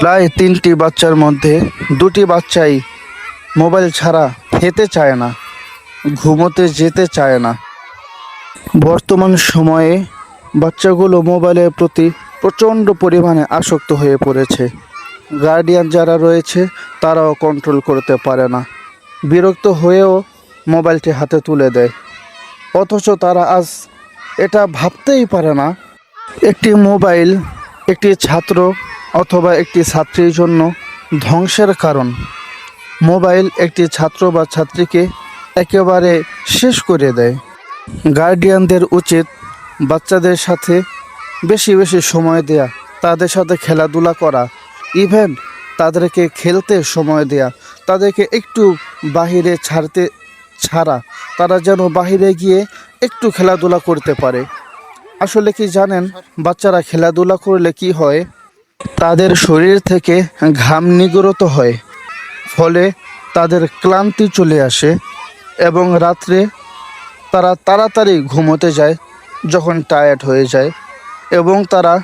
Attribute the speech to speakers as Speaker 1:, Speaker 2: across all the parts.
Speaker 1: প্রায় তিনটি বাচ্চার মধ্যে দুটি বাচ্চাই মোবাইল ছাড়া খেতে চায় না, ঘুমোতে যেতে চায় না। বর্তমান সময়ে বাচ্চাগুলো মোবাইলের প্রতি প্রচণ্ড পরিমাণে আসক্ত হয়ে পড়েছে। গার্ডিয়ান যারা রয়েছে, তারাও কন্ট্রোল করতে পারে না। বিরক্ত হয়েও মোবাইলটি হাতে তুলে দেয়। অথচ তারা আজ এটা ভাবতেই পারে না। একটি মোবাইল একটি ছাত্র অথবা একটি ছাত্রীর জন্য ধ্বংসের কারণ। মোবাইল একটি ছাত্র বা ছাত্রীকে একেবারে শেষ করে দেয়। গার্ডিয়ানদের উচিত বাচ্চাদের সাথে বেশি বেশি সময় দেয়া, তাদের সাথে খেলাধুলা করা ইভেন তাদেরকে খেলতে সময় দেয়া, তাদেরকে একটু বাহিরে ছাড়তে ছাড়া, তারা যেন বাহিরে গিয়ে একটু খেলাধুলা করতে পারে। আসলে কি জানেন, বাচ্চারা খেলাধুলা করলে কি হয়? তাদের শরীর থেকে ঘাম নিগরত হয়, ফলে তাদের ক্লান্তি চলে আসে এবং রাত্রে তারা তাড়াতাড়ি ঘুমোতে যায় যখন টায়ার্ড হয়ে যায় এবং তারা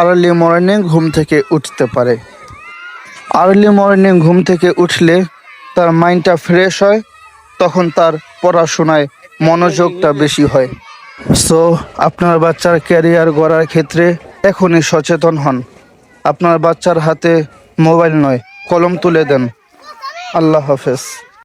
Speaker 1: আর্লি মর্নিং ঘুম থেকে উঠতে পারে। আর্লি মর্নিং ঘুম থেকে উঠলে তার মাইন্ডটা ফ্রেশ হয়, তখন তার পড়াশোনায় মনোযোগটা বেশি হয়। সো আপনার বাচ্চার ক্যারিয়ার গড়ার ক্ষেত্রে এখনই সচেতন হন। আপনার বাচ্চার হাতে মোবাইল নয় কলম তুলে দেন। আল্লাহ হাফেজ।